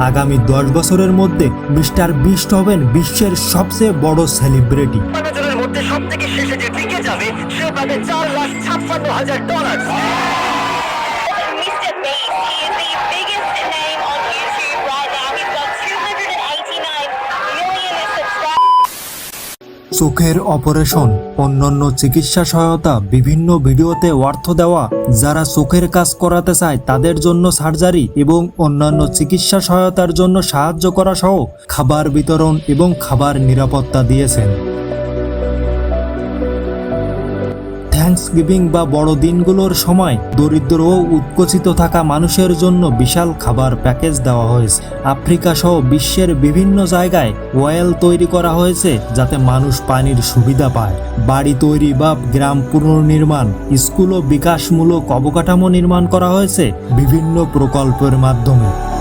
আগামী দশ বছরের মধ্যে মিস্টার বিস্ট হবেন বিশ্বের সবচেয়ে বড় সেলিব্রিটি। সব থেকে শেষে যে টিকে যাবে সে পাবে চার লাখ ছাপ্পান্ন হাজার ডলার। চোখের অপারেশন, অন্যান্য চিকিৎসা সহায়তা, বিভিন্ন ভিডিওতে অর্থ দেওয়া, যারা চোখের কাজ করাতে চায় তাদের জন্য সার্জারি এবং অন্যান্য চিকিৎসা সহায়তার জন্য সাহায্য করা সহ খাবার বিতরণ এবং খাবার নিরাপত্তা দিয়েছেন। থ্যাঙ্কস গিভিং বা বড় দিনগুলোর সময় দরিদ্র ও উৎকোচিত থাকা মানুষের জন্য বিশাল খাবার প্যাকেজ দেওয়া হয়েছে। আফ্রিকা সহ বিশ্বের বিভিন্ন জায়গায় ওয়েল তৈরি করা হয়েছে যাতে মানুষ পানির সুবিধা পায়। বাড়ি তৈরি বা গ্রাম পুনর্নির্মাণ, স্কুল ও বিকাশমূলক অবকাঠামো নির্মাণ করা হয়েছে বিভিন্ন প্রকল্পের মাধ্যমে।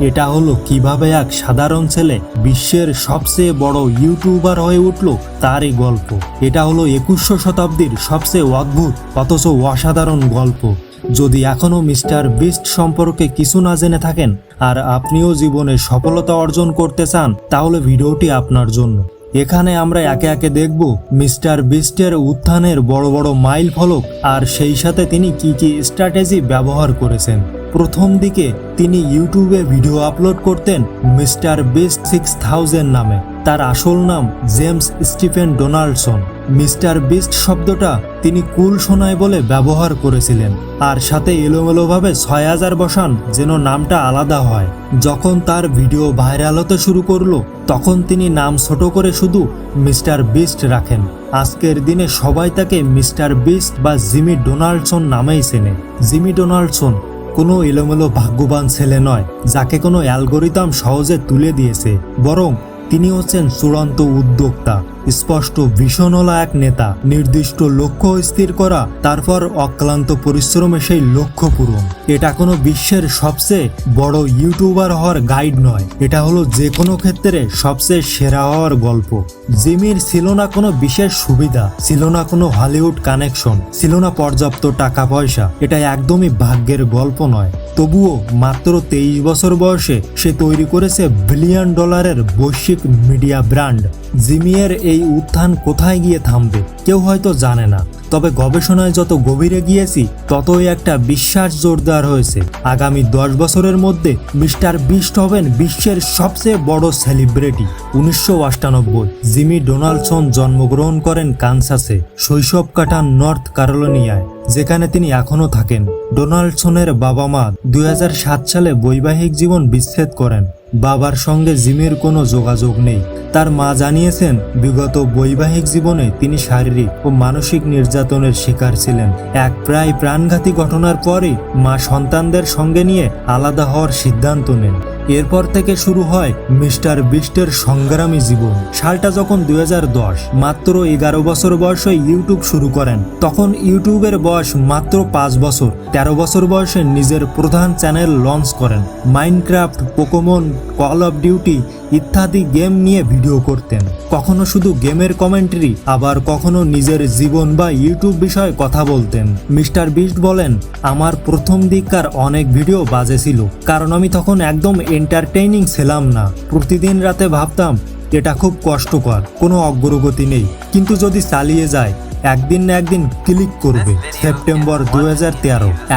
এটা হলো কীভাবে এক সাধারণ ছেলে বিশ্বের সবচেয়ে বড় ইউটিউবার হয়ে উঠল তারই গল্প। এটা হলো একুশশো শতাব্দীর সবচেয়ে অদ্ভুত, অথচ অসাধারণ গল্প। যদি এখনও মিস্টার বিস্ট সম্পর্কে কিছু না জেনে থাকেন আর আপনিও জীবনে সফলতা অর্জন করতে চান, তাহলে ভিডিওটি আপনার জন্য। এখানে আমরা একে একে দেখব মিস্টার বিস্টের উত্থানের বড় বড় মাইল ফলক আর সেই সাথে তিনি কি কি স্ট্র্যাটেজি ব্যবহার করেছেন। প্রথম দিকে তিনি ইউটিউবে ভিডিও আপলোড করতেন মিস্টার বিস্ট সিক্স থাউজেন্ড নামে। তার আসল নাম James Stephen Donaldson. Mister Beast শব্দটা তিনি কুল শোনায় বলে ব্যবহার করেছিলেন আর সাথে এলোমেলোভাবে ছয় হাজার বসান যেন নামটা আলাদা হয়। যখন তার ভিডিও ভাইরাল হতে শুরু করল, তখন তিনি নাম ছোট করে শুধু মিস্টার বিস্ট রাখেন। আজকের দিনে সবাই তাকে মিস্টার বিস্ট বা জিমি ডোনাল্ডসন নামেই চেনে। জিমি ডোনাল্ডসন কোনো এলোমেলো ভাগ্যবান ছেলে নয়, যাকে কোনো অ্যালগোরিদম সহজে তুলে দিয়েছে, বরং তিনি হচ্ছেন চূড়ান্ত উদ্যোক্তা। স্পষ্ট ভীষণলা এক নেতা। নির্দিষ্ট লক্ষ্য স্থির করা, তারপর অক্লান্ত পরিশ্রমে সেই লক্ষ্য পূরণ। এটা কোনো বিশ্বের সবচেয়ে বড় ইউটিউবার হওয়ার গাইড নয়। এটা হলো যে কোনো ক্ষেত্রে সবচেয়ে সেরা হওয়ার গল্প। জিমির ছিল না কোনো বিশেষ সুবিধা, ছিল না কোনো হলিউড কানেকশন, ছিল না পর্যাপ্ত টাকা পয়সা। এটা একদমই ভাগ্যের গল্প নয়। তবুও মাত্র তেইশ বছর বয়সে সে তৈরি করেছে বিলিয়ন ডলারের বৈশ্বিক মিডিয়া ব্র্যান্ড। জিমিয়ের এই উত্থান কোথায় গিয়ে থামবে, কেউ হয়তো জানে না। তবে গবেষণায় যত গভীরে গিয়েছি, ততই একটা বিশ্বাস জোরদার হয়েছে। আগামী দশ বছরের মধ্যে মিস্টার বিস্ট হবেন বিশ্বের সবচেয়ে বড় সেলিব্রিটি। উনিশশো অষ্টানব্বই জিমি ডোনাল্ডসন জন্মগ্রহণ করেন কানসাসে, শৈশব কাটান নর্থ কারোলিনিয়ায় যেখানে তিনি এখনও থাকেন। ডোনাল্ডসনের বাবা মা দুই হাজার সাত সালে বৈবাহিক জীবন বিচ্ছেদ করেন। বাবার সঙ্গে জিমের কোনো যোগাযোগ নেই। তার মা জানিয়েছেন, বিগত বৈবাহিক জীবনে তিনি শারীরিক ও মানসিক নির্যাতনের শিকার ছিলেন। এক প্রায় প্রাণঘাতী ঘটনার পরে মা সন্তানদের সঙ্গে নিয়ে আলাদা হওয়ার সিদ্ধান্ত নেন। এরপর থেকে শুরু হয় মিস্টার বিস্টের সংগ্রামী জীবন। সালটা যখন দুই হাজার দশ, মাত্র এগারো বছর বয়সে ইউটিউব শুরু করেন। তখন ইউটিউবের বয়স মাত্র পাঁচ বছর। তেরো বছর বয়সে নিজের প্রধান চ্যানেল লঞ্চ করেন। Minecraft, Pokemon, call of duty ইত্যাদি গেম নিয়ে ভিডিও করতেন। কখনো শুধু গেমের কমেন্ট্রি, আবার কখনো নিজের জীবন বা ইউটিউব বিষয়ে কথা বলতেন। মিস্টার বিস্ট বলেন, আমার প্রথম দিককার অনেক ভিডিও বাজে ছিল, কারণ আমি তখন একদম এন্টারটেইনিং ছিলাম না। প্রতিদিন রাতে ভাবতাম, এটা খুব কষ্টকর, কোনো অগ্রগতি নেই। কিন্তু যদি চালিয়ে যায়, একদিন না একদিন ক্লিক করবে। সেপ্টেম্বর দু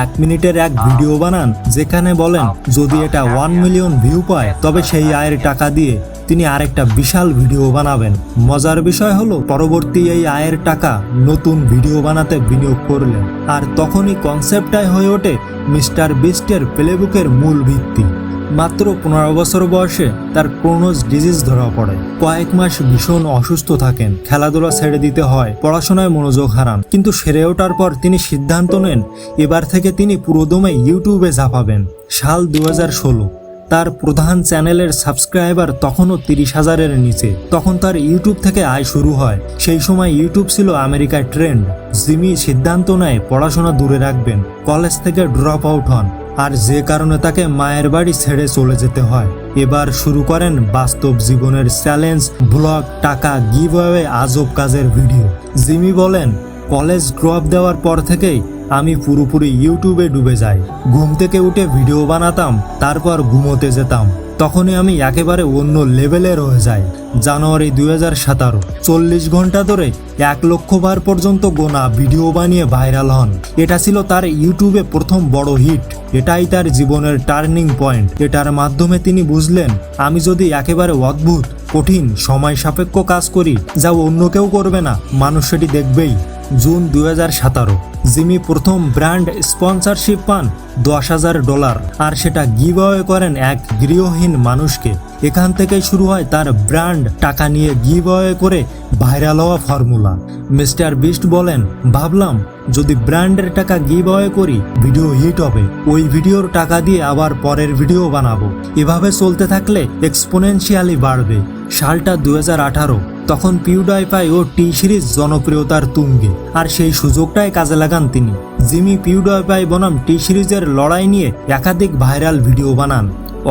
এক মিনিটের এক ভিডিও বানান, যেখানে বলেন, যদি এটা ওয়ান মিলিয়ন ভিউ পায়, তবে সেই আয়ের টাকা দিয়ে তিনি আরেকটা বিশাল ভিডিও বানাবেন। মজার বিষয় হলো, পরবর্তী এই আয়ের টাকা নতুন ভিডিও বানাতে বিনিয়োগ করলেন। আর তখনই কনসেপ্টটাই হয়ে ওঠে মিস্টার বিস্টের প্লেবুকের মূল ভিত্তি। মাত্র পনেরো বছর বয়সে তার ক্রোনোজ ডিজিজ ধরা পড়ে। কয়েক মাস ভীষণ অসুস্থ থাকেন। খেলাধুলা ছেড়ে দিতে হয়, পড়াশোনায় মনোযোগ হারান, কিন্তু সেরে ওঠার পর তিনি সিদ্ধান্ত নেন, এবার থেকে তিনি পুরোদমে ইউটিউবে ঝাঁপাবেন। সাল দু হাজার ষোলো, তার প্রধান চ্যানেলের সাবস্ক্রাইবার তখনও তিরিশ হাজারের নিচে। তখন তার ইউটিউব থেকে আয় শুরু হয়। সেই সময় ইউটিউব ছিল আমেরিকার ট্রেন্ড। জিমি সিদ্ধান্ত নেয়, পড়াশোনা দূরে রাখবেন, কলেজ থেকে ড্রপ আউট হন। আর যে কারণে তাকে মায়ের বাড়ি ছেড়ে চলে যেতে হয়। এবার শুরু করেন বাস্তব জীবনের চ্যালেঞ্জ, ব্লগ, টাকা গিভ আজব কাজের ভিডিও। জিমি বলেন, কলেজ ড্রপ দেওয়ার পর থেকেই আমি পুরোপুরি ইউটিউবে ডুবে যাই। ঘুম থেকে উঠে ভিডিও বানাতাম, তারপর ঘুমোতে যেতাম। তখনই আমি একেবারে অন্য লেভেলে রয়ে যাই। জানুয়ারি দুই হাজার সতেরো, চল্লিশ ঘণ্টা ধরে এক লক্ষ বার পর্যন্ত গোনা ভিডিও বানিয়ে ভাইরাল হন। এটা ছিল তার ইউটিউবে প্রথম বড় হিট। এটাই তার জীবনের টার্নিং পয়েন্ট এটার মাধ্যমে তিনি বুঝলেন, আমি যদি একেবারে অদ্ভুত, কঠিন, সময় সাপেক্ষ কাজ করি, যা অন্য কেউ করবে না, মানুষ সেটি দেখবেই। জুন দুই হাজার সতেরো। জিমি প্রথম ব্র্যান্ড স্পন্সরশিপ পান দশ হাজার ডলার আর সেটা গিভ করেন এক গৃহহীন মানুষকে। এখান থেকেই শুরু হয় তার ব্র্যান্ড টাকা নিয়ে গিভ করে ভাইরাল হওয়া ফর্মুলা। মিস্টার বিস্ট বলেন, ভাবলাম যদি ব্র্যান্ডের টাকা গিভ করি, ভিডিও হিট হবে। ওই ভিডিওর টাকা দিয়ে আবার পরের ভিডিও বানাবো। এভাবে চলতে থাকলে এক্সপোনেনশিয়ালি বাড়বে। সালটা দু হাজার আঠারো। তখন পিউডাইপাই ও টি সিরিজ জনপ্রিয়তার তুঙ্গে। আর সেই সুযোগটাই কাজে লাগান তিনি। জিমি পিউডাইপাই বনাম টি সিরিজের লড়াই নিয়ে একাধিক ভাইরাল ভিডিও বানান।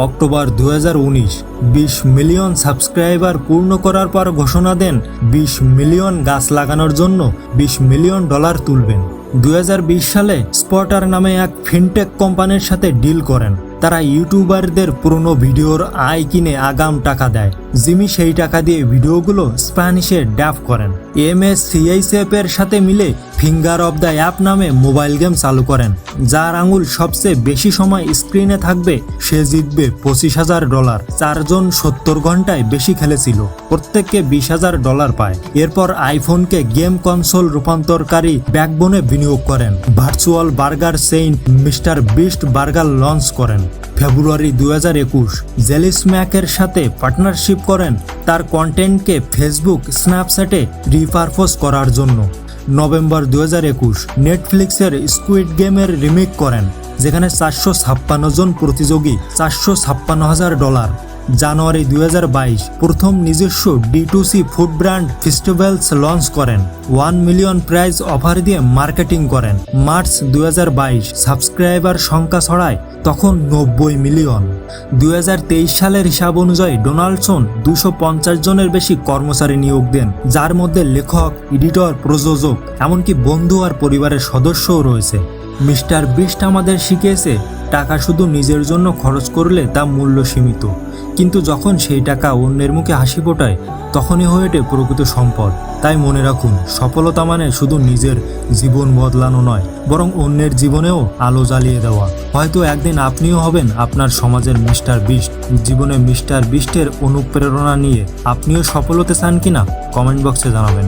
অক্টোবর দু বিশ মিলিয়ন সাবস্ক্রাইবার পূর্ণ করার পর ঘোষণা দেন, বিশ মিলিয়ন গাছ লাগানোর জন্য বিশ মিলিয়ন ডলার তুলবেন। দু হাজার বিশ সালে স্পটার নামে এক ফিনটেক কোম্পানির সাথে ডিল করেন। তারা ইউটিউবারদের পুরনো ভিডিওর আয় কিনে আগাম টাকা দেয়। জিমি সেই টাকা দিয়ে ভিডিওগুলো স্প্যানিশে ড্যাপ করেন। এম এস সিআইসিএফ এর সাথে মিলে ফিঙ্গার অব দ্য অ্যাপ নামে মোবাইল গেম চালু করেন, যার আঙুল সবচেয়ে বেশি সময় স্ক্রিনে থাকবে, সে জিতবে পঁচিশ হাজার ডলার চারজন সত্তর ঘন্টায় বেশি খেলেছিল, প্রত্যেককে বিশ হাজার ডলার পায়। এরপর আইফোনকে গেম কনসোল রূপান্তরকারী ব্যাকবোনে বিনিয়োগ করেন। Virtual burger saint Mister Beast burger launch করেন। ফেব্রুয়ারি দু হাজার একুশ জেলিসম্যাকের সাথে পার্টনারশিপ করেন, তার কন্টেন্টকে ফেসবুক স্ন্যাপচ্যাটে রিপারপোজ করার জন্য। নভেম্বর দু হাজার একুশ নেটফ্লিক্সের স্কুইড গেমের রিমেক করেন, যেখানে চারশো ছাপ্পান্ন জন প্রতিযোগী চারশো ছাপ্পান্ন হাজার ডলার। জানুয়ারি দু হাজার বাইশ প্রথম নিজস্ব D to C food brand festivals launch করেন। ওয়ান মিলিয়ন প্রাইজ অফার দিয়ে মার্কেটিং করেন। মার্চ দু হাজার বাইশ সাবস্ক্রাইবার সংখ্যা ছড়ায় তখন নব্বই মিলিয়ন। দু হাজার তেইশ সালের হিসাব অনুযায়ী ডোনাল্ডসন দুশো জনের বেশি কর্মচারী নিয়োগ দেন, যার মধ্যে লেখক, এডিটর, প্রযোজক, এমনকি বন্ধু আর পরিবারের সদস্যও রয়েছে। মিস্টার বিস্ট আমাদের শিখিয়েছে, টাকা শুধু নিজের জন্য খরচ করলে তা মূল্য সীমিত। কিন্তু যখন সেই টাকা অন্যের মুখে হাসি ফোটায়, তখনই হয়ে ওঠে প্রকৃত সম্পদ। তাই মনে রাখুন, সফলতা মানে শুধু নিজের জীবন বদলানো নয়, বরং অন্যের জীবনেও আলো জ্বালিয়ে দেওয়া। হয়তো একদিন আপনিও হবেন আপনার সমাজের মিস্টার বিস্ট। জীবনে মিস্টার বিস্টের অনুপ্রেরণা নিয়ে আপনিও সফল হতে চান কিনা, কমেন্ট বক্সে জানাবেন।